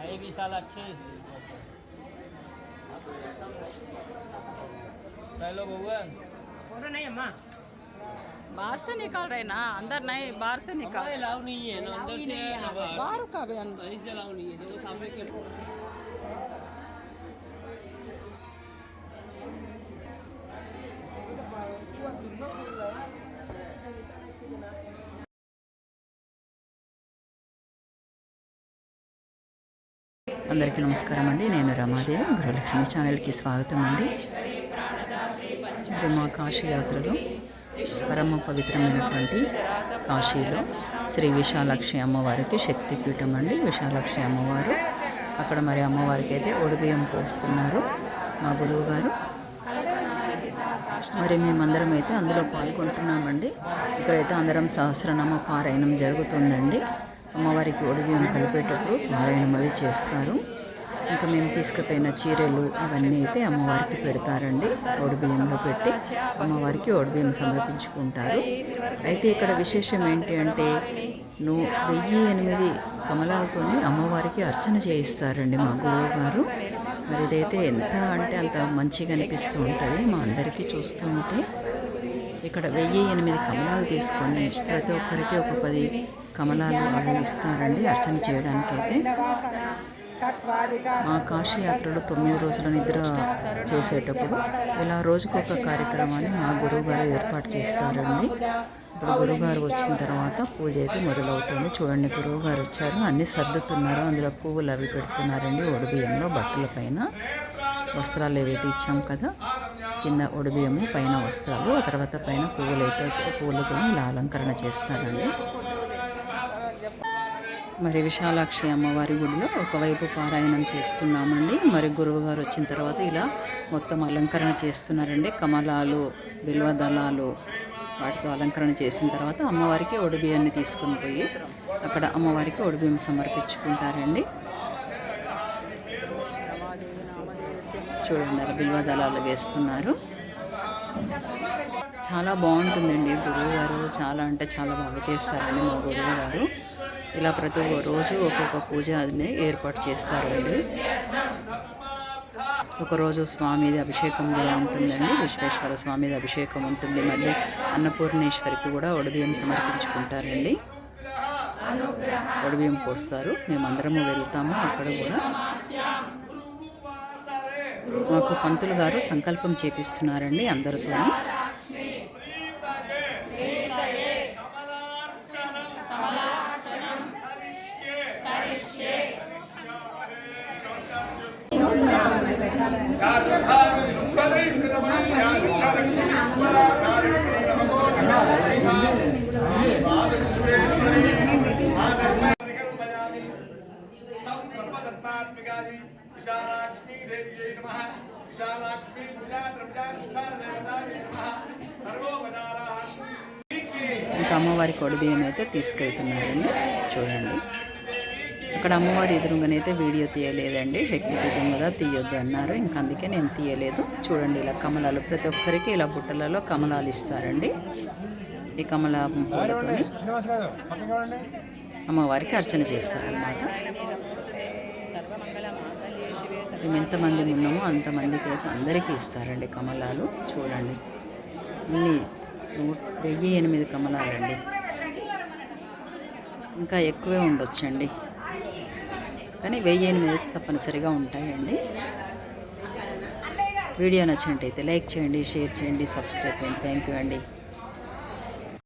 ये अच्छे। हेलो भगवान फ़ोटो नहीं अम्मा। बाहर से निकाल रहे ना अंदर नहीं बाहर से निकाल। अलाउ नहीं है ना अंदर से बाहर। बाहर का भी अंदर। से अलाउ नहीं है देखो सामने के అందరికీ నమస్కారం అండి. నేను రమాదేవి గృహలక్ష్మి ఛానల్కి స్వాగతం అండి. మా కాశీ యాత్రలో పరమ పవిత్రమైనటువంటి కాశీలో శ్రీ విశాలాక్షి అమ్మవారికి శక్తిపీఠం అండి. విశాలాక్షి అమ్మవారు అక్కడ మరి అమ్మవారికి అయితే ఒడిబియ్యం పోస్తున్నారు మా గురువు గారు. మరి మేమందరం అయితే అందులో పాల్గొంటున్నామండి. ఇక్కడైతే అందరం సహస్రనామ పారాయణం జరుగుతుందండి. అమ్మవారికి ఒడిబియ్యం కలిపేటప్పుడు నారాయణ అది చేస్తారు. ఇంకా మేము తీసుకుపోయిన చీరలు అవన్నీ అయితే అమ్మవారికి పెడతారండి. ఒడిబియ్యంలో పెట్టి అమ్మవారికి ఒడిబియ్యం సమర్పించుకుంటారు. అయితే ఇక్కడ విశేషం ఏంటి అంటే నువ్వు వెయ్యి ఎనిమిది కమలాలతో అమ్మవారికి అర్చన చేయిస్తారండి మా గురువు గారు మరి ఇదైతే ఎంత అంటే అంత మంచిగా అనిపిస్తూ ఉంటుంది మా అందరికీ చూస్తూ ఉంటే. ఇక్కడ వెయ్యి ఎనిమిది కమలాలు తీసుకొని ప్రతి ఒక్కరికి ఒక పది కమలాలు అవి ఇస్తారండి అర్చన చేయడానికైతే మా కాశీ యాత్రలో తొమ్మిది రోజుల నిద్ర చేసేటప్పుడు ఇలా రోజుకొక కార్యక్రమాన్ని మా గురువు గారు ఏర్పాటు చేస్తారండి. ఇప్పుడు గురువుగారు వచ్చిన తర్వాత పూజ అయితే మొదలవుతుంది. చూడండి గురువుగారు వచ్చారు. అన్ని సర్దుతున్నారు. అందులో పువ్వులు అవి పెడుతున్నారండి. ఒడిబియ్యంలో బట్టల పైన వస్త్రాలు ఏవైతే ఇచ్చాం కదా కింద ఒడిబియ్యము పైన వస్త్రాలు ఆ తర్వాత పైన పువ్వులు అయితే పువ్వులతో ఇలా అలంకరణ చేస్తారండి. మరి విశాలాక్షి అమ్మవారి గుడిలో ఒకవైపు పారాయణం చేస్తున్నామండి. మరి గురువుగారు వచ్చిన తర్వాత ఇలా మొత్తం అలంకరణ చేస్తున్నారండి. కమలాలు బిల్వ దళాలు వాటితో అలంకరణ చేసిన తర్వాత అమ్మవారికి ఒడిబియ్యాన్ని తీసుకుని పోయి అక్కడ అమ్మవారికి ఒడిబియ్యం సమర్పించుకుంటారండి. చూడండి అలా దళాలు వేస్తున్నారు. చాలా బాగుంటుందండి గురువు గారు. చాలా అంటే చాలా బాగా చేస్తారండి మా గురువు గారు. ఇలా ప్రతి రోజు ఒక్కొక్క పూజ అది ఏర్పాటు చేస్తారండి. ఒకరోజు స్వామిది అభిషేకంగా ఉంటుందండి. విశ్వేశ్వర స్వామిది అభిషేకం ఉంటుంది. మళ్ళీ అన్నపూర్ణేశ్వరికి కూడా ఒడిబియ్యం సమర్పించుకుంటారండి. ఒడిబియ్యం పోస్తారు. మేమందరము వెళ్తాము. అక్కడ కూడా మాకు పంతులు గారు సంకల్పం చేపిస్తున్నారండి అందరితో सर्वदत्तात्मिकाजी विशालाक्ष्मी देव्यै नमः विशालाक्ष्मी पूजा द्रव्यानुष्ठान देवतायै नमः सर्वोपचाराः ఇంకా అమ్మవారి కొడిబియ్యం అయితే తీసుకెళ్తున్నారండి చూడండి అక్కడ అమ్మవారి ఎదురుగానైతే వీడియో తీయలేదండి శక్తిపీఠం కదా తీయొద్దు అన్నారు ఇంకా అందుకే నేను తీయలేదు చూడండి ఇలా కమలాలు ప్రతి ఒక్కరికి ఇలా బుట్టలలో కమలాలు ఇస్తారండి ఈ కమల పూలతోని అమ్మవారికి అర్చన చేస్తారన్నమాట మేము ఎంతమంది ఉన్నామో అంతమందికి అయితే అందరికీ ఇస్తారండి కమలాలు. చూడండి. అన్ని వెయ్యి ఎనిమిది కమలాలండి. ఇంకా ఎక్కువే ఉండొచ్చండి. కానీ వెయ్యి ఎనిమిది తప్పనిసరిగా ఉంటాయండి. వీడియో నచ్చినట్టయితే లైక్ చేయండి షేర్ చేయండి సబ్స్క్రైబ్ చేయండి. థ్యాంక్ యూ అండి.